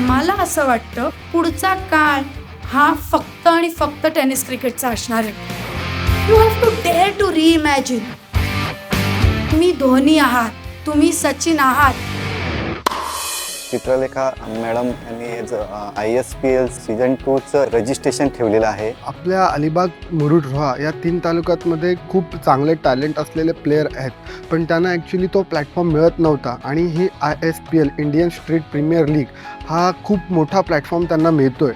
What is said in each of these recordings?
मला असं वाटतं पुढचा काळ हा फक्त आणि फक्त टेनिस क्रिकेटचा असणार आहे. You have to dare to reimagine तुम्ही धोनी आहात तुम्ही सचिन आहात चित्रलेखा मॅडम यांनी I S P L season टूचं registration ठेवलेलं आहे. आपल्या अलिबाग मुरुड रोहा या तीन तालुक्यातमध्ये खूप चांगले टॅलेंट असलेले प्लेयर आहेत. पण त्यांना ॲक्च्युली तो प्लॅटफॉर्म मिळत नव्हता आणि ही I S P L Indian Street Premier League हा खूप मोठा प्लॅटफॉर्म त्यांना मिळतोय.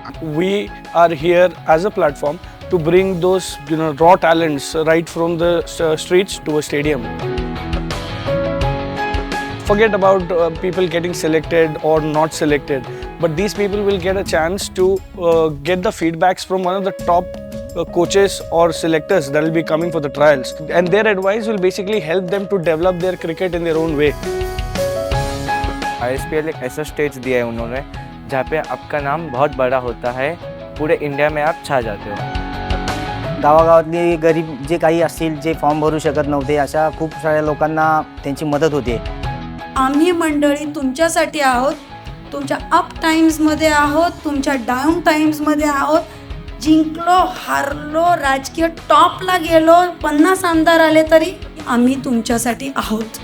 Are here as a platform to bring those you know raw talents right from the s- streets to a stadium. Forget about uh, people getting selected or not selected but these people will get a chance to uh, get the feedbacks from one of the top uh, coaches or selectors that will be coming for the trials and their advice will basically help them to develop their cricket in their own way आई एक ऐसा stage दिया है उन्होंने जहाँ पे आपका नाम बहुत बड़ा होता है पूरे इंडिया में आप छा जाते हो गावागावातली गरीब जे काही असतील जे फॉर्म भरू शकत नव्हते अशा खूप साऱ्या लोकांना त्यांची मदत होते आम्ही मंडळी तुमच्यासाठी आहोत. तुमच्या अप टाईम्समध्ये आहोत तुमच्या डाऊन टाईम्समध्ये आहोत. जिंकलो हारलो राजकीय टॉपला गेलो पन्नास आमदार आले तरी आम्ही तुमच्यासाठी आहोत.